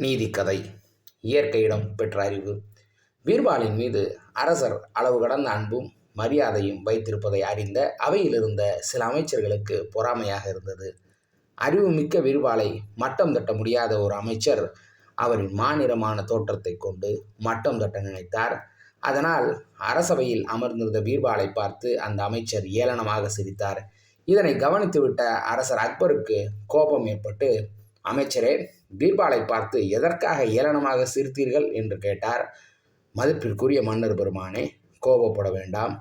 நீதிக்கதை இயற்கையிடம் பெற்ற அறிவு. பீர்பாலின் மீது அரசர் அளவு கடந்த அன்பும் மரியாதையும் வைத்திருப்பதை அறிந்த அவையில் இருந்த சில அமைச்சர்களுக்கு பொறாமையாக இருந்தது. அறிவுமிக்க பீர்பாலை மட்டம் தட்ட முடியாத ஒரு அமைச்சர் அவரின் மாநிறமான தோற்றத்தை கொண்டு மட்டம் தட்ட நினைத்தார். அதனால் அரசவையில் அமர்ந்திருந்த பீர்பாலை பார்த்து அந்த அமைச்சர் ஏளனமாக சிரித்தார். இதனை கவனித்துவிட்ட அரசர் அக்பருக்கு கோபம் ஏற்பட்டு அமைச்சரே பீர்பாலை பார்த்து எதற்காக ஏளனமாக சிரித்தீர்கள்? என்று கேட்டார். மதிப்பிற்குரிய மன்னர் பெருமானே கோபப்பட வேண்டாம்.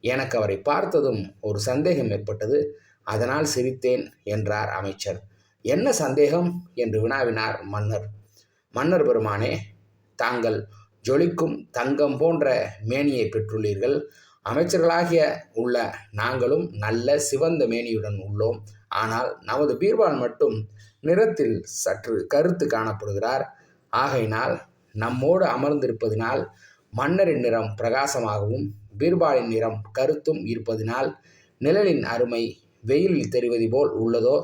எனக்கு அவரை பார்த்ததும் ஒரு சந்தேகம் ஏற்பட்டது. அதனால் சிரித்தேன் என்றார் அமைச்சர். என்ன சந்தேகம்? என்று வினாவினார் மன்னர். மன்னர் பெருமானே தாங்கள் ஜொலிக்கும் தங்கம் போன்ற மேனியை பெற்றுள்ளீர்கள். அமைச்சர்களாகிய உள்ள நாங்களும் நல்ல சிவந்த மேனியுடன் உள்ளோம். ஆனால் நமது பீர்பால் மட்டும் நிறத்தில் சற்று கருத்து காணப்படுகிறார். ஆகையினால் நம்மோடு அமர்ந்திருப்பதினால் மன்னரின் நிறம் பிரகாசமாகவும் பீர்பாலின் நிறம் கருத்தும் இருப்பதினால் நிழலின் அருமை வெயிலில் தெரிவது போல் உள்ளதோ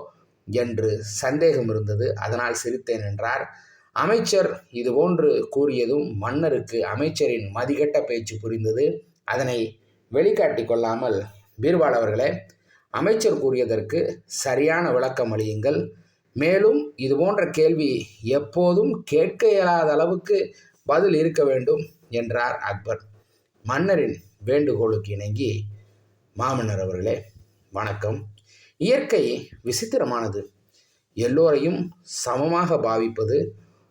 என்று சந்தேகம் இருந்தது. அதனால் சிரித்தேன் என்றார். அமைச்சர் இதுபோன்று கூறியதும் மன்னருக்கு அமைச்சரின் மதிகெட்ட பேச்சு புரிந்தது. அதனை வெளிக்காட்டி கொள்ளாமல் பீர்பால் அவர்களே அமைச்சர் கூறியதற்கு சரியான விளக்கம் அளியுங்கள். மேலும் இதுபோன்ற கேள்வி எப்போதும் கேட்க இயலாத அளவுக்கு பதில் இருக்க வேண்டும் என்றார் அக்பர். மன்னரின் வேண்டுகோளுக்கு இணங்கி மாமன்னர் அவர்களே வணக்கம். இயற்கை விசித்திரமானது. எல்லோரையும் சமமாக பாவிப்பது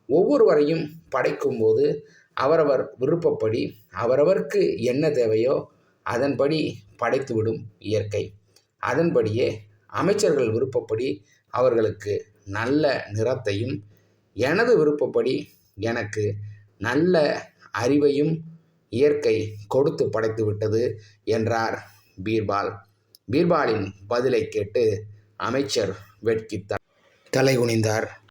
ஒவ்வொருவரையும் படைக்கும்போது அவரவர் விருப்பப்படி அவரவர்க்கு என்ன தேவையோ அதன்படி படைத்துவிடும் இயற்கை. அதன்படியே அமைச்சர்கள் விருப்பப்படி அவர்களுக்கு நல்ல நிறத்தையும் எனது விருப்பப்படி எனக்கு நல்ல அறிவையும் இயற்கை கொடுத்து படைத்து விட்டது என்றார் பீர்பால். பீர்பாலின் பதிலை கேட்டு அமைச்சர் வெட்கித்தார். தலைகுனிந்தார்